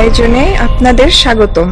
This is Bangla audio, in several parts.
আয়োজনে আপনাদের স্বাগতম।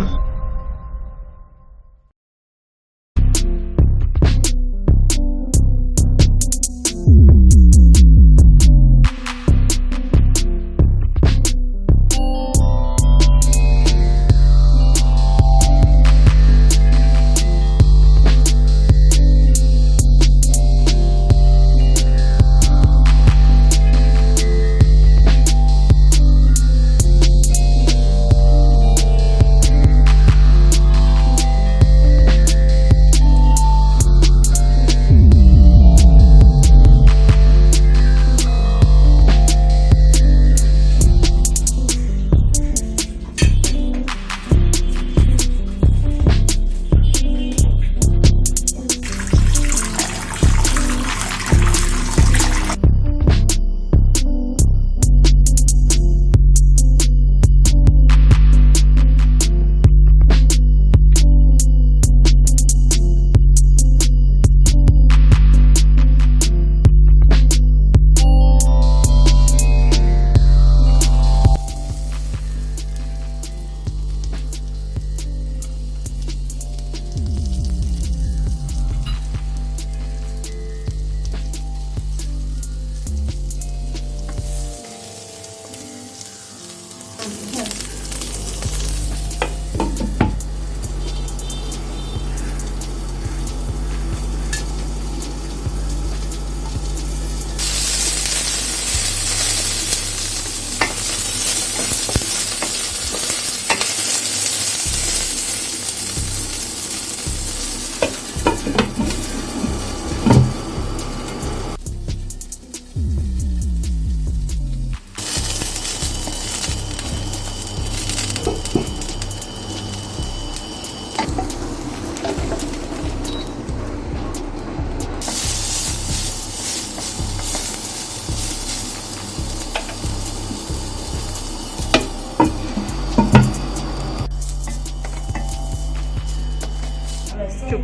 চুপ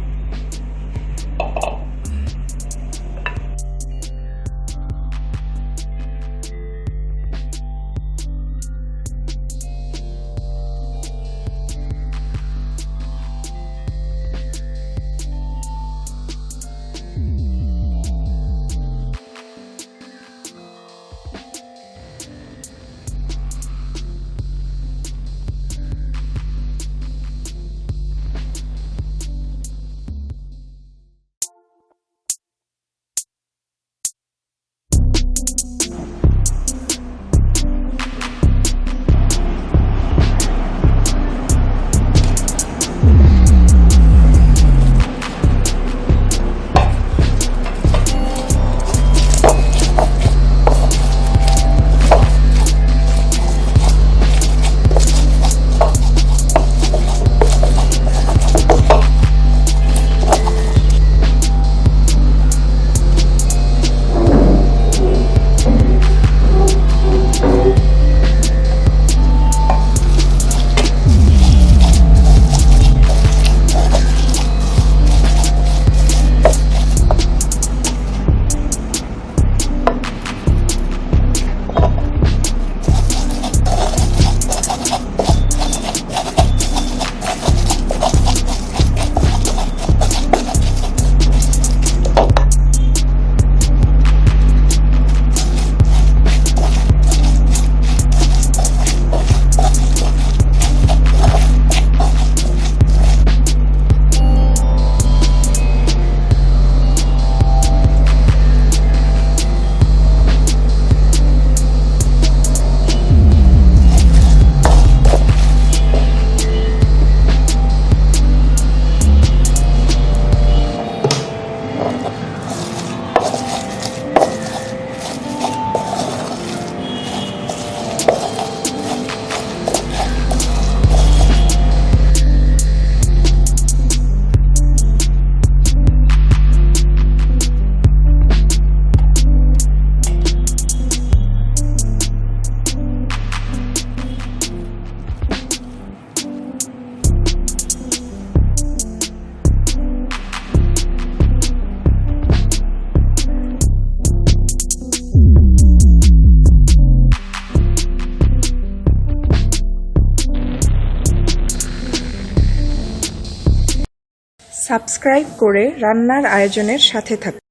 সাবস্ক্রাইব করে রান্নার আয়োজনের সাথে থাকুন।